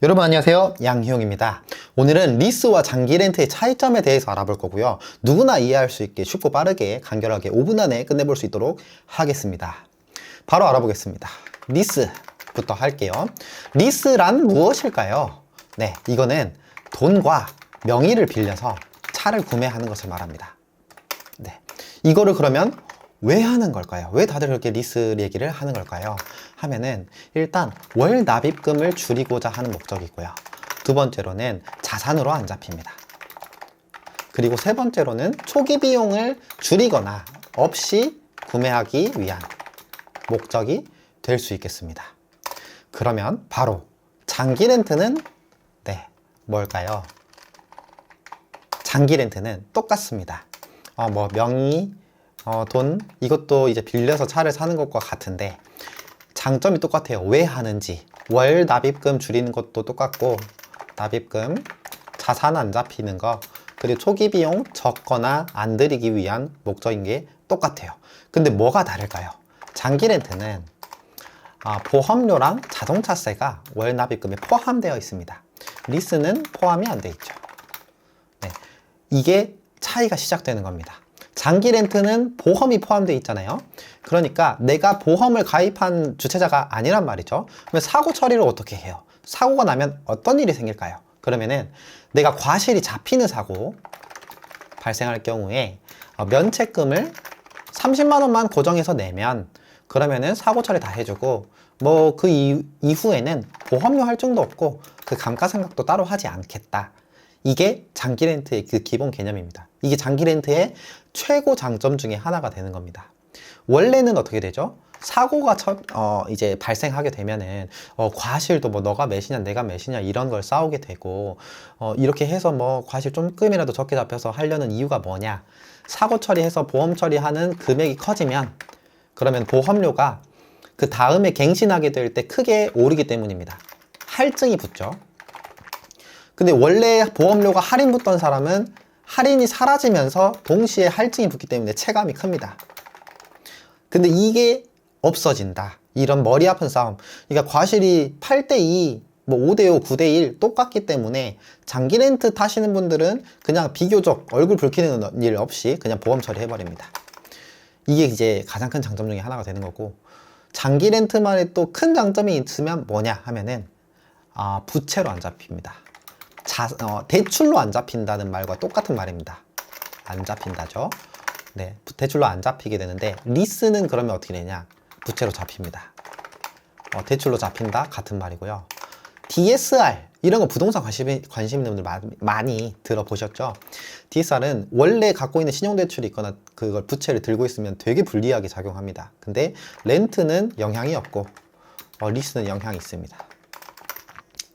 여러분 안녕하세요. 양희용입니다. 오늘은 리스와 장기 렌트의 차이점에 대해서 알아볼 거고요. 누구나 이해할 수 있게 쉽고 빠르게 간결하게 5분 안에 끝내볼 수 있도록 하겠습니다. 바로 알아보겠습니다. 리스부터 할게요. 리스란 무엇일까요? 네 이거는 돈과 명의를 빌려서 차를 구매하는 것을 말합니다. 네 이거를 그러면 왜 하는 걸까요? 왜 다들 그렇게 리스 얘기를 하는 걸까요? 하면은 일단 월 납입금을 줄이고자 하는 목적이고요. 두 번째로는 자산으로 안 잡힙니다. 그리고 세 번째로는 초기 비용을 줄이거나 없이 구매하기 위한 목적이 될 수 있겠습니다. 그러면 바로 장기 렌트는 네, 뭘까요? 장기 렌트는 똑같습니다. 어, 뭐 명의, 어, 돈 이것도 이제 빌려서 차를 사는 것과 같은데 장점이 똑같아요. 왜 하는지 월 납입금 줄이는 것도 똑같고 납입금 자산 안 잡히는 거 그리고 초기 비용 적거나 안 들이기 위한 목적인 게 똑같아요. 근데 뭐가 다를까요? 장기 렌트는 아, 보험료랑 자동차세가 월 납입금에 포함되어 있습니다. 리스는 포함이 안 돼 있죠. 네, 이게 차이가 시작되는 겁니다. 장기 렌트는 보험이 포함되어 있잖아요. 그러니까 내가 보험을 가입한 주체자가 아니란 말이죠. 그러면 사고 처리를 어떻게 해요? 사고가 나면 어떤 일이 생길까요? 그러면은 내가 과실이 잡히는 사고 발생할 경우에 어, 면책금을 30만 원만 고정해서 내면 그러면은 사고 처리 다 해주고 뭐 그 이후에는 보험료 할증도 없고 그 감가상각도 따로 하지 않겠다. 이게 장기 렌트의 그 기본 개념입니다. 이게 장기 렌트의 최고 장점 중에 하나가 되는 겁니다. 원래는 어떻게 되죠? 사고가 첫, 어, 이제 발생하게 되면은, 어, 과실도 뭐 너가 몇이냐, 내가 몇이냐, 이런 걸 싸우게 되고, 어, 이렇게 해서 뭐 과실 조금이라도 적게 잡혀서 하려는 이유가 뭐냐. 사고 처리해서 보험 처리하는 금액이 커지면, 그러면 보험료가 그 다음에 갱신하게 될 때 크게 오르기 때문입니다. 할증이 붙죠. 근데 원래 보험료가 할인 붙던 사람은 할인이 사라지면서 동시에 할증이 붙기 때문에 체감이 큽니다. 근데 이게 없어진다. 이런 머리 아픈 싸움. 그러니까 과실이 8대2, 뭐 5대5, 9대1 똑같기 때문에 장기 렌트 타시는 분들은 그냥 비교적 얼굴 붉히는 일 없이 그냥 보험 처리해버립니다. 이게 이제 가장 큰 장점 중에 하나가 되는 거고 장기 렌트만의 또 큰 장점이 있으면 뭐냐 하면은 아, 부채로 안 잡힙니다. 자, 어, 대출로 안 잡힌다는 말과 똑같은 말입니다. 안 잡힌다죠. 네, 대출로 안 잡히게 되는데 리스는 그러면 어떻게 되냐? 부채로 잡힙니다. 어, 대출로 잡힌다 같은 말이고요. DSR 이런 거 부동산 관심, 관심 있는 분들 마, 많이 들어보셨죠? DSR은 원래 갖고 있는 신용대출이 있거나 그걸 부채를 들고 있으면 되게 불리하게 작용합니다. 근데 렌트는 영향이 없고 어, 리스는 영향이 있습니다.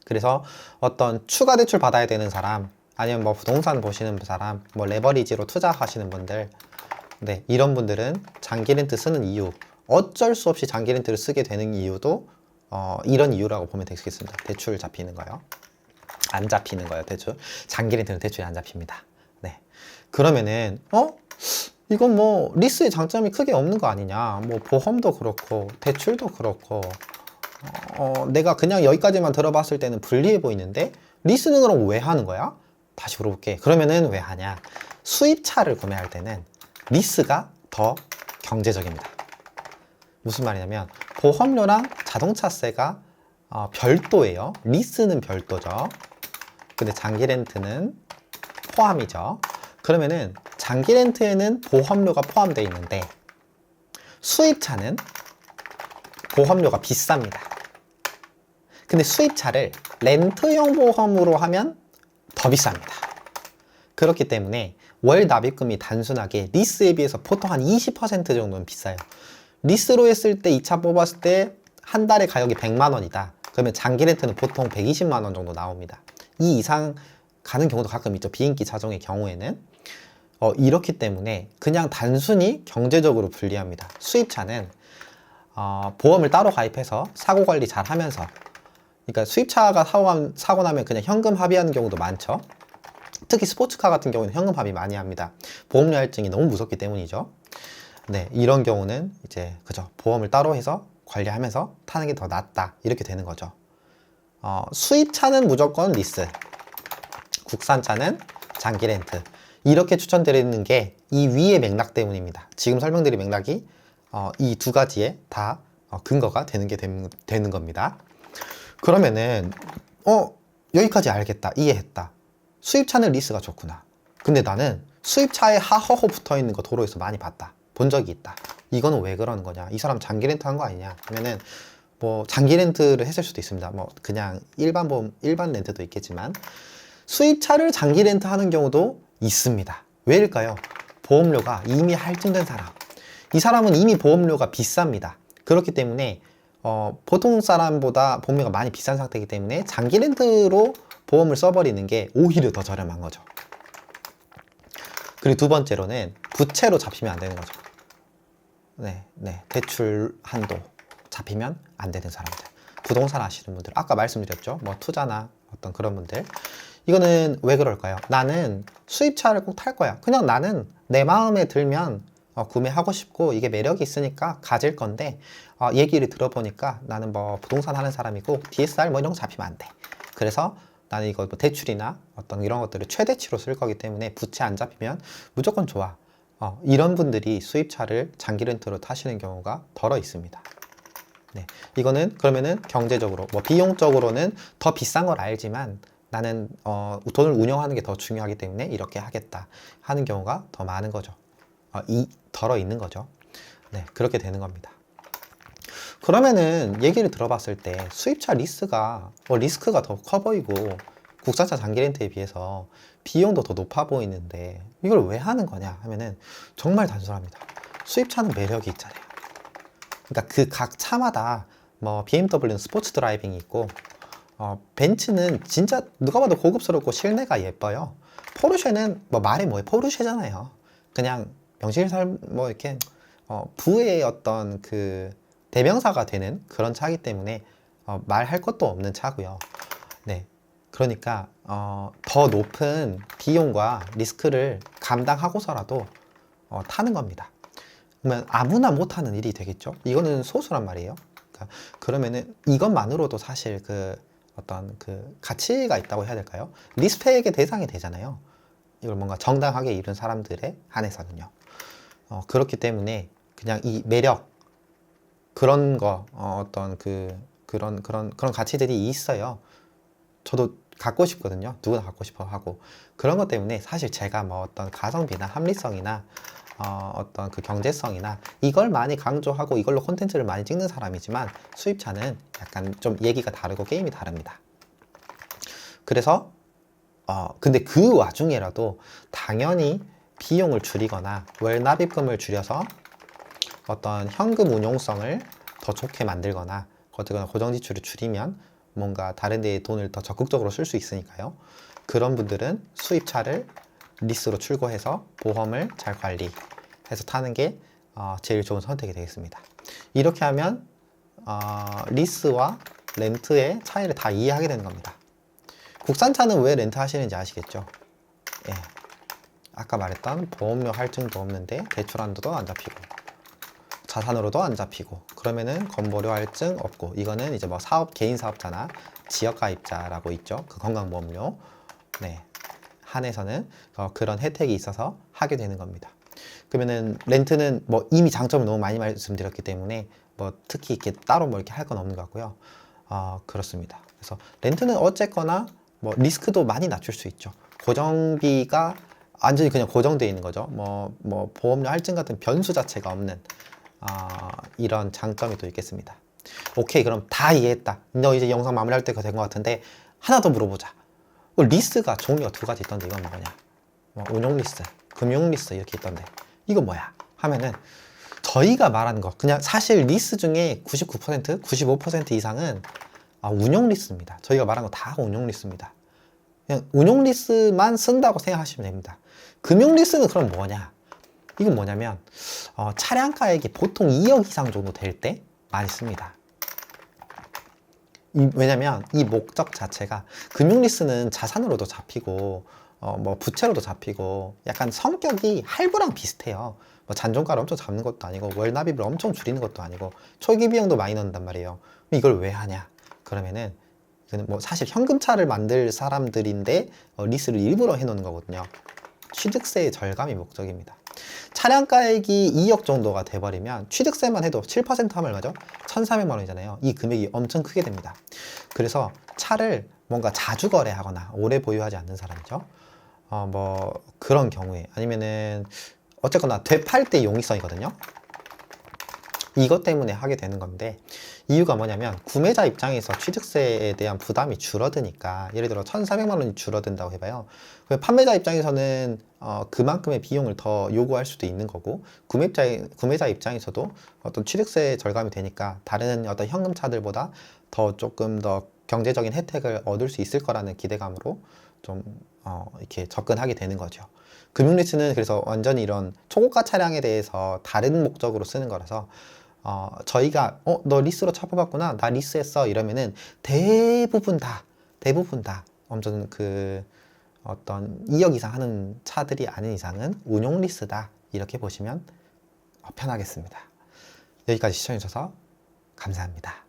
그래서 어떤 추가 대출 받아야 되는 사람 아니면 뭐 부동산 보시는 사람 뭐 레버리지로 투자하시는 분들 네 이런 분들은 장기 렌트 쓰는 이유 어쩔 수 없이 장기 렌트를 쓰게 되는 이유도 어, 이런 이유라고 보면 되겠습니다. 대출 잡히는 거요. 안 잡히는 거예요 대출. 장기 렌트는 대출이 안 잡힙니다. 네. 그러면은 어? 이건 뭐 리스의 장점이 크게 없는 거 아니냐. 뭐 보험도 그렇고 대출도 그렇고 어, 내가 그냥 여기까지만 들어봤을 때는 불리해 보이는데 리스는 그럼 왜 하는 거야? 다시 물어볼게. 그러면은 왜 하냐? 수입차를 구매할 때는 리스가 더 경제적입니다. 무슨 말이냐면 보험료랑 자동차세가 어, 별도예요. 리스는 별도죠. 근데 장기 렌트는 포함이죠. 그러면은 장기 렌트에는 보험료가 포함되어 있는데 수입차는 보험료가 비쌉니다. 근데 수입차를 렌트용 보험으로 하면 더 비쌉니다. 그렇기 때문에 월 납입금이 단순하게 리스에 비해서 보통 한 20% 정도는 비싸요. 리스로 했을 때 이 차 뽑았을 때 한 달에 가격이 100만 원이다. 그러면 장기 렌트는 보통 120만 원 정도 나옵니다. 이 이상 가는 경우도 가끔 있죠. 비인기 차종의 경우에는. 어, 이렇기 때문에 그냥 단순히 경제적으로 불리합니다. 수입차는 어, 보험을 따로 가입해서 사고 관리 잘 하면서 그러니까 수입차가 사고, 사고 나면 그냥 현금 합의하는 경우도 많죠. 특히 스포츠카 같은 경우는 현금 합의 많이 합니다. 보험료 할증이 너무 무섭기 때문이죠. 네, 이런 경우는 이제 그죠 보험을 따로 해서 관리하면서 타는 게 더 낫다 이렇게 되는 거죠. 어, 수입차는 무조건 리스, 국산차는 장기 렌트. 이렇게 추천드리는 게 이 위의 맥락 때문입니다. 지금 설명드린 맥락이 어, 이 두 가지에 다 어, 근거가 되는 게 됨- 되는 겁니다. 그러면은 어 여기까지 알겠다 이해했다. 수입차는 리스가 좋구나. 근데 나는 수입차에 하허허 붙어 있는 거 도로에서 많이 봤다. 본 적이 있다. 이거는 왜 그러는 거냐? 이 사람 장기 렌트 한 거 아니냐? 하면은 뭐 장기 렌트를 했을 수도 있습니다. 뭐 그냥 일반 보험 일반 렌트도 있겠지만 수입차를 장기 렌트 하는 경우도 있습니다. 왜일까요? 보험료가 이미 할증된 사람. 이 사람은 이미 보험료가 비쌉니다. 그렇기 때문에 어, 보통 사람보다 보험료가 많이 비싼 상태이기 때문에 장기 렌트로 보험을 써버리는 게 오히려 더 저렴한 거죠. 그리고 두 번째로는 부채로 잡히면 안 되는 거죠. 네, 네. 대출 한도 잡히면 안 되는 사람들. 부동산 하시는 분들. 아까 말씀드렸죠. 뭐 투자나 어떤 그런 분들. 이거는 왜 그럴까요? 나는 수입차를 꼭 탈 거야. 그냥 나는 내 마음에 들면 어, 구매하고 싶고 이게 매력이 있으니까 가질 건데 어, 얘기를 들어보니까 나는 뭐 부동산 하는 사람이고 DSR 뭐 이런 거 잡히면 안 돼. 그래서 나는 이거 뭐 대출이나 어떤 이런 것들을 최대치로 쓸 거기 때문에 부채 안 잡히면 무조건 좋아. 어, 이런 분들이 수입차를 장기 렌트로 타시는 경우가 덜어 있습니다. 네, 이거는 그러면은 경제적으로 뭐 비용적으로는 더 비싼 걸 알지만 나는 어, 돈을 운영하는 게 더 중요하기 때문에 이렇게 하겠다 하는 경우가 더 많은 거죠. 어, 이 덜어 있는 거죠. 네, 그렇게 되는 겁니다. 그러면은 얘기를 들어봤을 때 수입차 리스가 어, 리스크가 더 커 보이고 국산차 장기 렌트에 비해서 비용도 더 높아 보이는데 이걸 왜 하는 거냐 하면은 정말 단순합니다. 수입차는 매력이 있잖아요. 그러니까 그 각 차마다 뭐 BMW는 스포츠 드라이빙이 있고 어, 벤츠는 진짜 누가 봐도 고급스럽고 실내가 예뻐요. 포르쉐는 뭐 말이 뭐예요? 포르쉐잖아요. 그냥 명실상 뭐 이렇게 어, 부의 어떤 그 대명사가 되는 그런 차이기 때문에 어, 말할 것도 없는 차고요. 네. 그러니까 어, 더 높은 비용과 리스크를 감당하고서라도 어, 타는 겁니다. 그러면 아무나 못하는 일이 되겠죠. 이거는 소수란 말이에요. 그러니까 그러면은 이것만으로도 사실 그 어떤 그 가치가 있다고 해야 될까요? 리스펙의 대상이 되잖아요. 이걸 뭔가 정당하게 이룬 사람들에 한해서는요. 어, 그렇기 때문에 그냥 이 매력 그런 거 어, 어떤 그 그런 그런 그런 가치들이 있어요. 저도 갖고 싶거든요. 누구나 갖고 싶어 하고 그런 것 때문에 사실 제가 뭐 어떤 가성비나 합리성이나 어, 어떤 그 경제성이나 이걸 많이 강조하고 이걸로 콘텐츠를 많이 찍는 사람이지만 수입차는 약간 좀 얘기가 다르고 게임이 다릅니다. 그래서 어 근데 그 와중에라도 당연히 비용을 줄이거나 월 납입금을 줄여서 어떤 현금 운용성을 더 좋게 만들거나 어쨌거나 고정 지출을 줄이면 뭔가 다른 데에 돈을 더 적극적으로 쓸 수 있으니까요. 그런 분들은 수입차를 리스로 출고해서 보험을 잘 관리해서 타는 게 어, 제일 좋은 선택이 되겠습니다. 이렇게 하면 어, 리스와 렌트의 차이를 다 이해하게 되는 겁니다. 국산차는 왜 렌트 하시는지 아시겠죠? 예. 아까 말했던 보험료 할증도 없는데 대출 한도도 안 잡히고 자산으로도 안 잡히고 그러면은 건보료 할증 없고 이거는 이제 뭐 사업 개인 사업자나 지역 가입자라고 있죠. 그 건강보험료. 네. 한해서는 어, 그런 혜택이 있어서 하게 되는 겁니다. 그러면은 렌트는 뭐 이미 장점을 너무 많이 말씀드렸기 때문에 뭐 특히 이렇게 따로 뭐 이렇게 할 건 없는 것 같고요. 어, 그렇습니다. 그래서 렌트는 어쨌거나 뭐 리스크도 많이 낮출 수 있죠. 고정비가 완전히 그냥 고정되어 있는 거죠 뭐 뭐 보험료 할증 같은 변수 자체가 없는 아, 이런 장점이 또 있겠습니다. 오케이, 그럼 다 이해했다. 너 이제 영상 마무리할 때가 된 것 같은데 하나 더 물어보자. 어, 리스가 종류가 두 가지 있던데 이건 뭐냐? 뭐 운용 리스, 금융 리스 이렇게 있던데 이거 뭐야? 하면은 저희가 말하는 거 그냥 사실 리스 중에 99%, 95% 이상은 아, 운용 리스입니다. 저희가 말한 거 다 운용 리스입니다. 그냥 운용 리스만 쓴다고 생각하시면 됩니다. 금융 리스는 그럼 뭐냐? 이건 뭐냐면 어, 차량가액이 보통 2억 이상 정도 될 때 많이 씁니다. 이- 왜냐면 이 목적 자체가 금융 리스는 자산으로도 잡히고 어, 뭐 부채로도 잡히고 약간 성격이 할부랑 비슷해요. 뭐 잔존가를 엄청 잡는 것도 아니고 월 납입을 엄청 줄이는 것도 아니고 초기 비용도 많이 넣는단 말이에요. 이걸 왜 하냐? 그러면은 뭐 사실 현금차를 만들 사람들인데 어, 리스를 일부러 해놓는 거거든요. 취득세의 절감이 목적입니다. 차량가액이 2억 정도가 돼버리면 취득세만 해도 7% 하면 얼마죠? 1,400만 원이잖아요. 이 금액이 엄청 크게 됩니다. 그래서 차를 뭔가 자주 거래하거나 오래 보유하지 않는 사람이죠. 어, 뭐 그런 경우에 아니면은 어쨌거나 되팔 때 용이성이거든요. 이것 때문에 하게 되는 건데 이유가 뭐냐면 구매자 입장에서 취득세에 대한 부담이 줄어드니까 예를 들어 1,400만 원이 줄어든다고 해봐요. 그 판매자 입장에서는 어, 그만큼의 비용을 더 요구할 수도 있는 거고 구매자 구매자 입장에서도 어떤 취득세 절감이 되니까 다른 어떤 현금차들보다 더 조금 더 경제적인 혜택을 얻을 수 있을 거라는 기대감으로 좀 어, 이렇게 접근하게 되는 거죠. 금융리스는 그래서 완전히 이런 초고가 차량에 대해서 다른 목적으로 쓰는 거라서 어, 저희가 어, 너 리스로 차 뽑았구나. 나 리스했어. 이러면은 대부분 다 대부분 다 엄청 그 어떤 2억 이상 하는 차들이 아닌 이상은 운용 리스다. 이렇게 보시면 어, 편하겠습니다. 여기까지 시청해 주셔서 감사합니다.